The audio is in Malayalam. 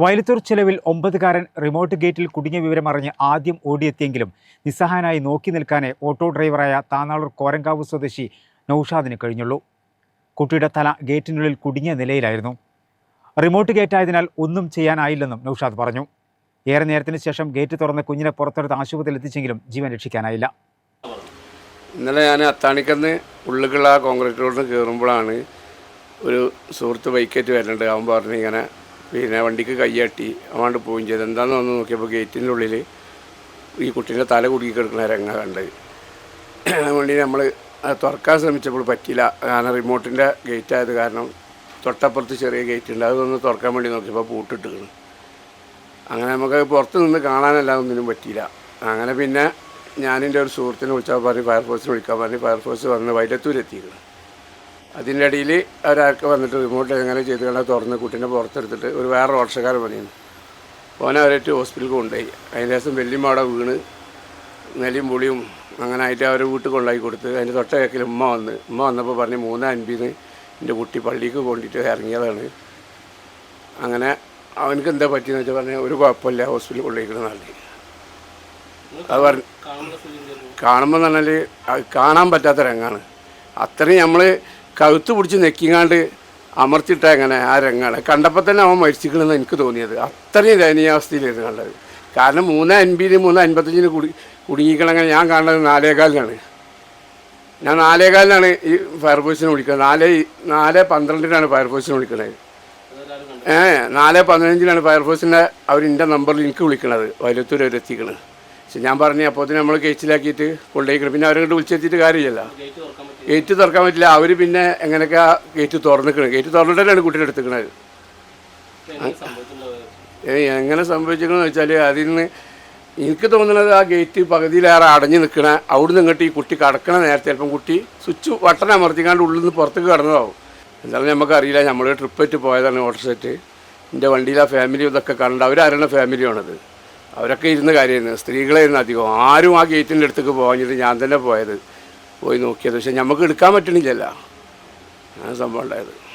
വയലത്തൂർ ചെലവിൽ ഒമ്പതുകാരൻ റിമോട്ട് ഗേറ്റിൽ കുടുങ്ങിയ വിവരം അറിഞ്ഞ് ആദ്യം ഓടിയെത്തിയെങ്കിലും നിസ്സഹായനായി നോക്കി നിൽക്കാനേ ഓട്ടോ ഡ്രൈവറായ താനാളൂർ കോരങ്കാവ് സ്വദേശി നൌഷാദിന് കഴിഞ്ഞുള്ളൂ. കുട്ടിയുടെ തല ഗേറ്റിനുള്ളിൽ കുടുങ്ങിയ നിലയിലായിരുന്നു. റിമോട്ട് ഗേറ്റായതിനാൽ ഒന്നും ചെയ്യാനായില്ലെന്നും നൌഷാദ് പറഞ്ഞു. ഏറെ നേരത്തിന് ശേഷം ഗേറ്റ് തുറന്ന് കുഞ്ഞിനെ പുറത്തെടുത്ത് ആശുപത്രിയിൽ എത്തിച്ചെങ്കിലും ജീവൻ രക്ഷിക്കാനായില്ല. ഇന്നലെ ഞാൻ അത്താണിക്കന്ന് ഉള്ളിലുള്ള കോൺക്രീറ്റ് റോഡിന് കയറുമ്പോഴാണ് ഒരു സുഹൃത്ത് ബൈക്കേറ്റ് വരുന്നുണ്ട്. അവൻ പറഞ്ഞു ഇങ്ങനെ പിന്നെ വണ്ടിക്ക് കൈയാട്ടി അവണ്ട് പോവുകയും ചെയ്തു. എന്താണെന്ന് വന്ന് നോക്കിയപ്പോൾ ഗേറ്റിന്റെ ഉള്ളിൽ ഈ കുട്ടീന്റെ തല കുടുക്കി കിടക്കുന്ന രംഗ കണ്ടത്. അതുകൊണ്ട് നമ്മൾ തുറക്കാൻ ശ്രമിച്ചപ്പോൾ പറ്റില്ല കാരണം റിമോട്ടിന്റെ ഗേറ്റ് ആയത് കാരണം തൊട്ടപ്പുറത്ത് ചെറിയ ഗേറ്റ് ഉണ്ട്. അതൊന്ന് തുറക്കാൻ വേണ്ടി നോക്കിയപ്പോൾ പൂട്ടിട്ടിരുന്നു അങ്ങനെ നമുക്ക് പുറത്ത് നിന്ന് കാണാനല്ല ഒന്നിനും പറ്റിയില്ല. അങ്ങനെ പിന്നെ ഞാനെന്റെ ഒരു സുഹൃത്തിനെ വിളിച്ചാൽ പറഞ്ഞു ഫയർഫോഴ്സിനെ വിളിക്കാൻ പറഞ്ഞു. ഫയർഫോഴ്സ് വന്ന് വൈലത്തൂർ എത്തിയിരുന്നു അതിന്റെ ഇടയിൽ ഒരാൾക്ക് വന്നിട്ട് റിമോട്ട് എങ്ങനെ ചെയ്ത് കണ്ടാൽ തുറന്ന് കുട്ടീനെ പുറത്തെടുത്തിട്ട് ഒരു വേറെ ഓട്ടക്കാരൻ പണിയുന്നു. ഓനെ അവരായിട്ട് ഹോസ്പിറ്റലിൽ കൊണ്ടുപോയി. അതിന്റെ ദിവസം വെല്ലിയും അവിടെ വീണ്. നെലിയും പുളിയും അങ്ങനെ ആയിട്ട് അവരെ വീട്ടിൽ കൊണ്ടുപോയി കൊടുത്ത്. അതിന്റെ തൊട്ട കേക്കിൽ ഉമ്മ വന്ന്. ഉമ്മ വന്നപ്പോൾ പറഞ്ഞ് മൂന്ന് അൻപിന്ന് എന്റെ കുട്ടി പള്ളിക്ക് കൊണ്ടിട്ട് ഇറങ്ങിയതാണ്. അങ്ങനെ അവനക്ക് എന്താ പറ്റിയെന്ന് വെച്ചാൽ പറഞ്ഞാൽ ഒരു കുഴപ്പമില്ല ഹോസ്പിറ്റലിൽ കൊണ്ടുപോയിക്കണം പറഞ്ഞു അത് പറഞ്ഞു കാണുമ്പോൾ പറഞ്ഞാൽ കാണാൻ പറ്റാത്ത രംഗമാണ്. അത്രയും നമ്മൾ കഴുത്ത് പിടിച്ച് നെക്കിങ്ങാണ്ട് അമർത്തിയിട്ട് അങ്ങനെ ആ രംഗാണ്. കണ്ടപ്പോൾ തന്നെ അവൻ മരിച്ചിക്കണമെന്ന് എനിക്ക് തോന്നിയത്. അത്രയും ദയനീയാവസ്ഥയിലായിരുന്നു കണ്ടത്. കാരണം മൂന്ന് അൻപതിന് മൂന്ന് അൻപത്തഞ്ചിന് കുടി കുടുങ്ങിക്കണങ്ങനെ ഞാൻ കാണുന്നത് നാലേകാലിനാണ്. ഞാൻ നാലേകാലിനാണ് ഈ ഫയർഫോഴ്സിനെ വിളിക്കുന്നത്. നാല് നാല് പന്ത്രണ്ടിനാണ് ഫയർഫോഴ്സിനെ വിളിക്കുന്നത്. ഏ നാല് പതിനഞ്ചിനാണ് ഫയർഫോഴ്സിന്റെ അവരിന്റെ നമ്പറിൽ എനിക്ക് വിളിക്കണത്. വൈലത്തൂർ അവർ എത്തിക്കണത് പക്ഷെ ഞാൻ പറഞ്ഞു അപ്പോൾ നമ്മൾ കേസിലാക്കിയിട്ട് കൊണ്ടുപോയിക്കണം. പിന്നെ അവരെ വിളിച്ചെത്തിയിട്ട് കാര്യമില്ല ഗേറ്റ് തുറക്കാൻ പറ്റില്ല. അവർ പിന്നെ എങ്ങനെയൊക്കെ ഗേറ്റ് തുറന്നിക്കണം? ഗേറ്റ് തുറന്നിട്ടാണ് കുട്ടീനെ എടുത്തിക്കണത്. എങ്ങനെ സംഭവിച്ചിരിക്കണമെന്ന് വെച്ചാൽ അതിൽ നിന്ന് എനിക്ക് തോന്നുന്നത് ആ ഗേറ്റ് പകുതിയിലേറെ അടഞ്ഞു നിൽക്കണ അവിടുന്ന് ഇങ്ങോട്ട് ഈ കുട്ടി കടക്കണ നേരത്തെ ചിലപ്പം കുട്ടി സ്വിച്ച് വട്ടനെ അമർത്തിക്കാണ്ട് ഉള്ളിൽ നിന്ന് പുറത്തേക്ക് കടന്നതാവും. എന്താണെന്ന് നമുക്കറിയില്ല നമ്മൾ ട്രിപ്പ് ആയിട്ട് പോയതാണ് ഓട്ടർ സെറ്റ് എന്റെ വണ്ടിയിലെ ഫാമിലി ഇതൊക്കെ കണ്ട് അവരറിയണ ഫാമിലിയാണത് അവരൊക്കെ ഇരുന്ന കാര്യമായിരുന്നു സ്ത്രീകളായിരുന്നു അധികം. ആരും ആ ഗേറ്റിന്റെ അടുത്തേക്ക് പോകാഞ്ഞിട്ട് ഞാൻ തന്നെ പോയത്. പോയി നോക്കിയത്. പക്ഷെ നമുക്ക് എടുക്കാൻ പറ്റണില്ലല്ലോ. ആ സംഭവം ഉണ്ടായത്.